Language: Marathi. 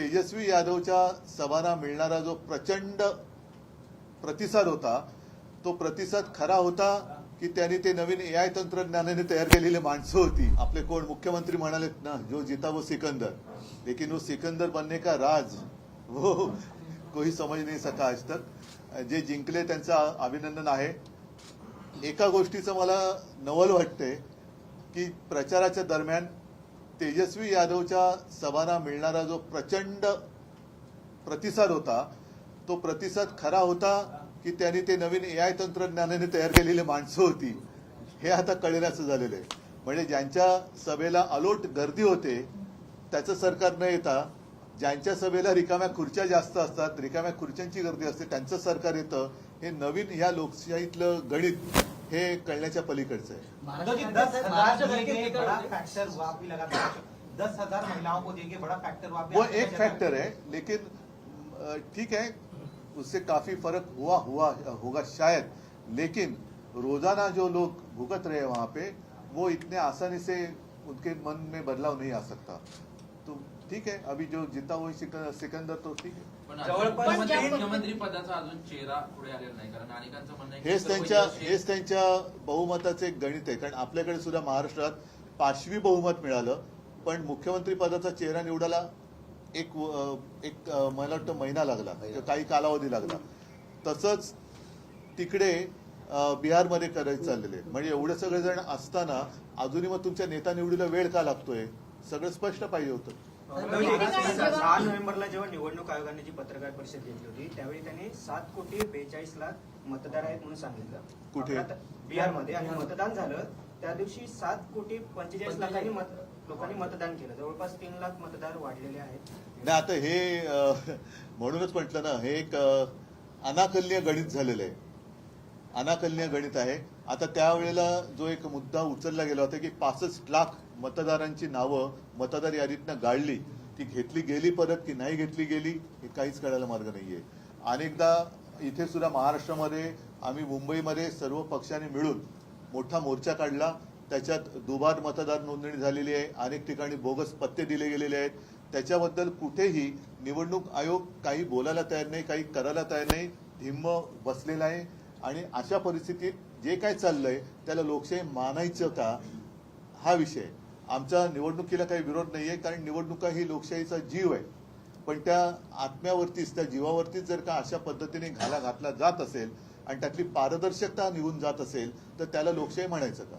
तेजस्वी यादवच्या सभांना मिळणारा जो प्रचंड प्रतिसाद होता तो प्रतिसाद खरा होता की त्यांनी ते नवीन ए आय तंत्रज्ञानाने तयार केलेली माणसं होती. आपले कोण? मुख्यमंत्री म्हणालेत ना जो जिता वो सिकंदर. लेकिन वो सिकंदर बनने का राज वो कोही समज नाही सका आज तक. जे जिंकले त्यांचं अभिनंदन आहे. एका गोष्टीचं मला नवल वाटते की प्रचाराच्या दरम्यान तेजस्वी यादवच्या सभांना मिळणारा जो प्रचंड प्रतिसाद होता तो प्रतिसाद खरा होता की त्यांनी ते नवीन ए आय तंत्रज्ञानाने तयार केलेली माणसं होती. हे आता कळण्याचं झालेलं आहे. म्हणजे ज्यांच्या सभेला अलोट गर्दी होते त्याचं सरकार न येता ज्यांच्या सभेला रिकाम्या खुर्च्या जास्त असतात रिकाम्या खुर्च्यांची गर्दी असते त्यांचं सरकार येतं. हे नवीन या लोकशाहीतलं गणित हे कळण्याच्या पलीकडचं आहे. फैक्टर हुआ आप भी लगातार दस हज़ार महिलाओं को देके बड़ा फैक्टर हुआ आप भी वो एक फैक्टर है लेकिन अ, ठीक है उससे काफ़ी फ़र्क हुआ हुआ होगा शायद लेकिन रोज़ाना जो लोग भुगत रहे हैं वहाँ पे वो इतने आसानी से उनके मन में बदलाव नहीं आ सकता। तो ठीक है अभी जो जीता वही सिकंदर तो ठीक है. पण जवळपास मुख्यमंत्री पदाचा अजून चेहरा पुढे आलेला नाही कारण अनेकांचं म्हणणं आहे की हेच सर्व त्यांच्या यश हे- हेच त्यांच्या बहुमताचं एक गणित आहे. कारण आपल्याकडे सुद्धा महाराष्ट्रात पाचवी बहुमत मिळालं पण मुख्यमंत्री पदाचा चेहरा निवडायला एक एक अ, मला वाटतं महिना लागला. किंवा काही कालावधी लागला. तसंच तिकडे अ, बिहारमध्ये करायचं चाललेले आहे. म्हणजे एवढे सगळे जण असताना अजूनही मग तुमच्या नेता निवडीला वेळ का लागतोय? सगळं स्पष्ट पाहिजे होतं. सहा नोव्हेंबरला जेव्हा निवडणूक आयोगाने जी पत्रकार परिषद घेतली होती त्यावेळी त्यांनी सात कोटी बेचाळीस लाख मतदार आहेत म्हणून सांगितलं. कुठे? आता बिहारमध्ये. आणि मतदान झालं त्या दिवशी सात कोटी पंचेचाळीस लाखांनी मत लोकांनी मतदान केलं. जवळपास तीन लाख मतदार वाढलेले आहेत. नाही आता हे म्हणूनच म्हटलं ना हे एक अ, अनाकलनीय गणित झालेलं आहे. अनाकलनीय गणित आहे. आता त्यावेळेला जो एक मुद्दा उचलला गेला होता की पासष्ट लाख मतदारांची नावं मतदार यादीतनं गाळली. ती घेतली गेली परत की नाही घेतली गेली हे काहीच कळायला मार्ग नाहीये. अनेकदा इथे सुद्धा महाराष्ट्रामध्ये आम्ही मुंबईमध्ये सर्व पक्षांनी मिळून मोठा मोर्चा काढला. त्याच्यात दुबार मतदार नोंदणी झालेली आहे. अनेक ठिकाणी बोगस पत्ते दिले गेलेले आहेत. त्याच्याबद्दल कुठेही निवडणूक आयोग काही बोलायला तयार नाही काही करायला तयार नाही. धिम्म बसलेला आहे. आणि अशा परिस्थितीत जे काय चाललंय त्याला लोकशाही मानायचं का? हा विषय. आमच्या निवडणुकीला काही विरोध नाहीये कारण निवडणुका ही लोकशाहीचा जीव आहे. पण त्या आत्म्यावरतीच त्या जीवावरतीच जर का अशा पद्धतीने घाला घातला जात असेल आणि त्यातली पारदर्शकता निघून जात असेल तर त्याला लोकशाही म्हणायचं का?